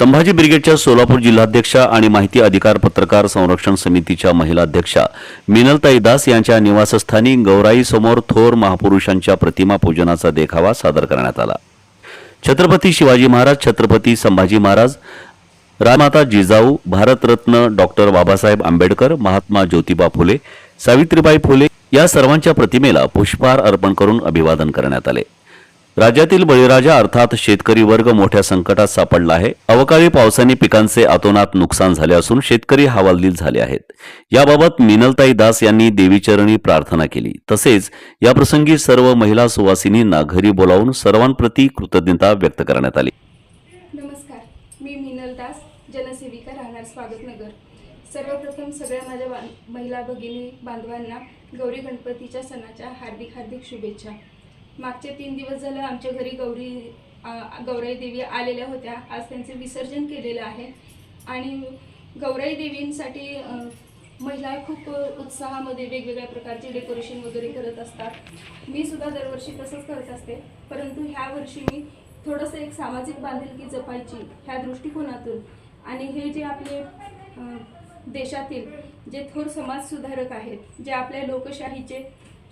संभाजी ब्रिगेडच्या सोलापूर जिल्हाध्यक्षा आणि माहिती अधिकार पत्रकार संरक्षण समितीच्या महिला अध्यक्षा मिनलताई दास यांच्या निवासस्थानी गौराई समोर थोर महापुरुषांच्या प्रतिमा पूजनाचा देखावा सादर करण्यात आला. छत्रपती शिवाजी महाराज छत्रपती संभाजी महाराज रामाता जिजाऊ भारतरत्न डॉक्टर बाबासाहेब आंबेडकर महात्मा ज्योतिबा फुले सावित्रीबाई फुले या सर्वांच्या प्रतिमेला पुष्पहार अर्पण करून अभिवादन करण्यात आले. राज्यातील बळीराजा अर्थात शेतकरी वर्ग मोठ्या संकटात सापडला आहे. अवकाळी पावसाने पिकांचे अतोनात नुकसान झाले असून शेतकरी हवालदिल झाले आहेत. याबाबत मिनलताई दास यांनी देवीचरणी प्रार्थना केली. तसेच याप्रसंगी सर्व महिला सुवासिनींना घरी बोलावून सर्वांप्रती कृतज्ञता व्यक्त करण्यात आली. नमस्कार. मी मिनल दास जनसेविका राहणार स्वागतनगर सर्वप्रथम सगळ्या माझ्या महिला भगिनी बांधवांना गौरी गणपतीच्या सणाच्या हार्दिक हार्दिक शुभेच्छा. मागचे तीन दिवस झालं आमच्या घरी गौरी गौराई देवी आलेल्या होत्या. आज त्यांचे विसर्जन केलेलं आहे. आणि गौराई देवींसाठी महिला खूप उत्साहामध्ये वेगवेगळ्या प्रकारचे डेकोरेशन वगैरे करत असतात. मी सुद्धा दरवर्षी तसंच करत असते. परंतु ह्या वर्षी मी थोडंसं एक सामाजिक बांधिलकी जपायची ह्या दृष्टिकोनातून. आणि हे जे आपले देशातील जे थोर समाजसुधारक आहेत जे आपल्या लोकशाहीचे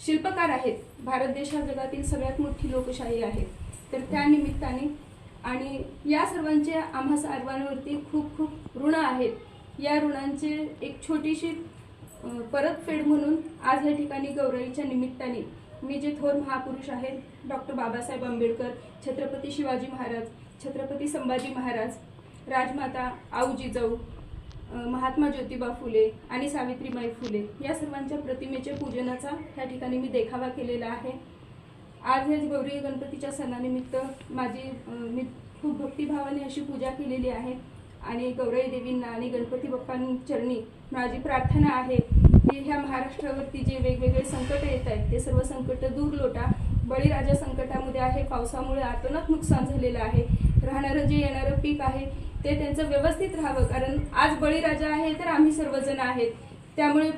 शिल्पकार आहेत. भारत देश हा जगातील सगळ्यात मोठी लोकशाही आहे. तर त्या निमित्ताने आणि या सर्वांचे आम्हा सर्वांवरती खूप खूप ऋण आहेत. या ऋणांचे एक छोटीशी परतफेड म्हणून आज या ठिकाणी गौराईच्या निमित्ताने मी जे थोर महापुरुष आहेत डॉक्टर बाबासाहेब आंबेडकर छत्रपती शिवाजी महाराज छत्रपती संभाजी महाराज राजमाता आऊ जिजाऊ महात्मा ज्योतिबा फुले आणि सावित्रीबाई फुले या सर्वांच्या प्रतिमेच्या पूजनाचा या ठिकाणी मी देखावा केलेला आहे. आज या गौरी गणपतीच्या सणानिमित्त माझी मी खूप भक्तिभावाने अशी पूजा केलेली आहे. आणि गौराई देवींना आणि गणपती बाप्पांचरणी माझी प्रार्थना आहे की ह्या महाराष्ट्रावरती जे वेगवेगळे संकट येत आहेत ते सर्व संकट दूर लोटा. बळीराजा संकटामध्ये आहे पावसामुळे आतोनात नुकसान झालेलं आहे. राहणारं जे येणारं पीक आहे ते त्यांचं व्यवस्थित राहावं. कारण आज बळीराजा आहे तर आम्ही सर्वजण आहेत. त्यामुळे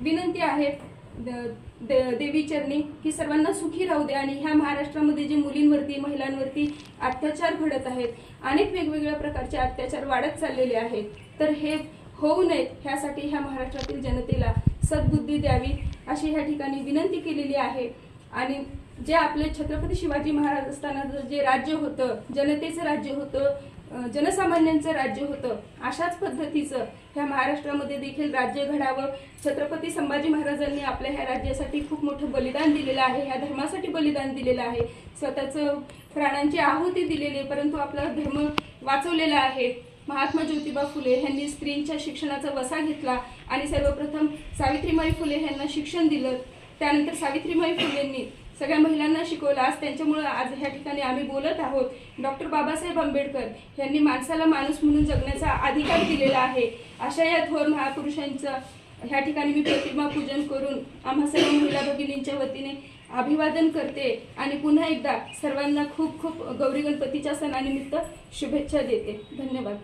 विनंती आहे देवी दे- की सर्वांना सुखी राहू दे. आणि ह्या महाराष्ट्रामध्ये जे मुलींवरती महिलांवरती अत्याचार घडत आहेत अनेक वेगवेगळ्या प्रकारचे अत्याचार वाढत चाललेले आहेत. तर हे होऊ नयेत. ह्यासाठी ह्या महाराष्ट्रातील जनतेला सद्बुद्धी द्यावी अशी ह्या ठिकाणी विनंती केलेली आहे. आणि जे आपले छत्रपती शिवाजी महाराज असताना जे राज्य होतं जनतेचं राज्य होतं जनसामान्यांचं राज्य होतं. अशाच पद्धतीचं ह्या महाराष्ट्रामध्ये देखील राज्य घडावं छत्रपती संभाजी महाराजांनी आपल्या ह्या राज्यासाठी खूप मोठं बलिदान दिलेलं आहे ह्या धर्मासाठी बलिदान दिलेलं आहे. स्वतःचं प्राणांची आहुती दिलेली आहे परंतु आपला धर्म वाचवलेला आहे. महात्मा ज्योतिबा फुले यांनी स्त्रींच्या शिक्षणाचा वसा घेतला आणि सर्वप्रथम सावित्रीबाई फुले यांना शिक्षण दिलं. त्यानंतर सावित्रीबाई फुलेंनी सगळ्या महिलांना शिकवलं. आज त्यांच्यामुळं आज ह्या ठिकाणी आम्ही बोलत आहोत. डॉक्टर बाबासाहेब आंबेडकर यांनी माणसाला माणूस म्हणून जगण्याचा अधिकार दिलेला आहे. अशा या थोर महापुरुषांचं ह्या ठिकाणी मी प्रतिमा पूजन करून आम्हा सर्व महिला भगिनींच्या वतीने अभिवादन करते आणि पुन्हा एकदा सर्वांना खूप खूप गौरी गणपतीच्या सणानिमित्त शुभेच्छा देते. धन्यवाद.